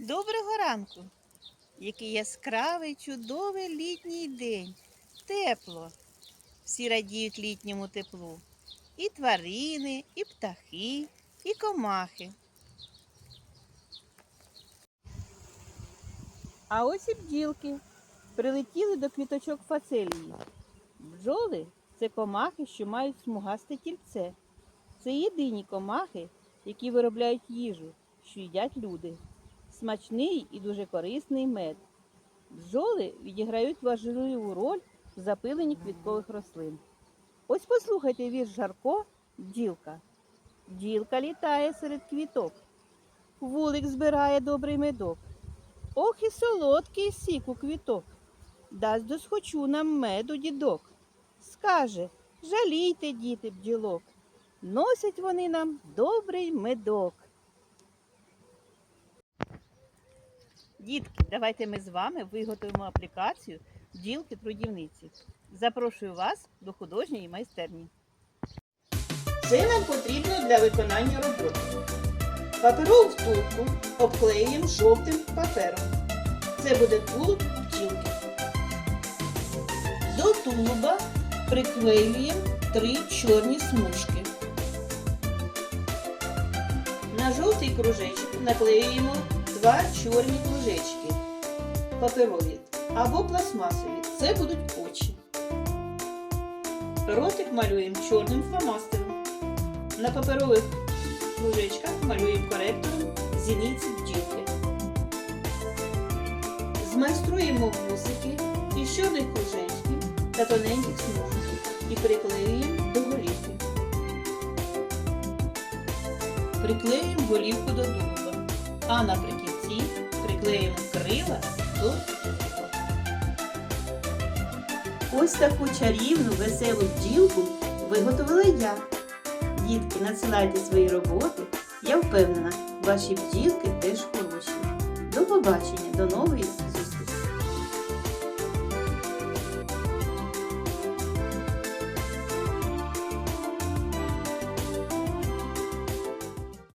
Доброго ранку! Який яскравий, чудовий літній день. Тепло. Всі радіють літньому теплу. І тварини, і птахи, і комахи. А ось і бджілки прилетіли до квіточок фацелії. Бджоли це комахи, що мають смугасте тільце. Це єдині комахи, які виробляють їжу, що їдять люди. Смачний і дуже корисний мед. Бджоли відіграють важливу роль в запиленні квіткових рослин. Ось послухайте вірш Жарко бджілка. Бджілка літає серед квіток, вулик збирає добрий медок. Ох і солодкий сік у квіток. Дасть досхочу нам меду дідок. Скаже, жалійте, діти, бджілок. Носять вони нам добрий медок. Дітки, давайте ми з вами виготовимо аплікацію бджілки трудівниці. Запрошую вас до художньої майстерні. Це нам потрібно для виконання роботи. Паперову втулку обклеюємо жовтим папером. Це буде тулуб бджілки. До тулуба приклеюємо три чорні смужки. На жовтий кружечок наклеюємо два чорні кружечки паперові або пластмасові. Це будуть очі. Ротик малюємо чорним фломастером. На паперових кружечках малюємо коректором зіниці бджілки. Змайструємо вусики із чорних кружечків та тоненьких смужок і приклеюємо до голівки. Приклеюємо голівку до тулуба, а наприкінці приклеїмо крила до тулуба. Ось таку чарівну веселу бджілку виготовила я. Дітки, надсилайте свої роботи. Я впевнена, ваші бджілки теж хороші. До побачення, до нової зустрічі!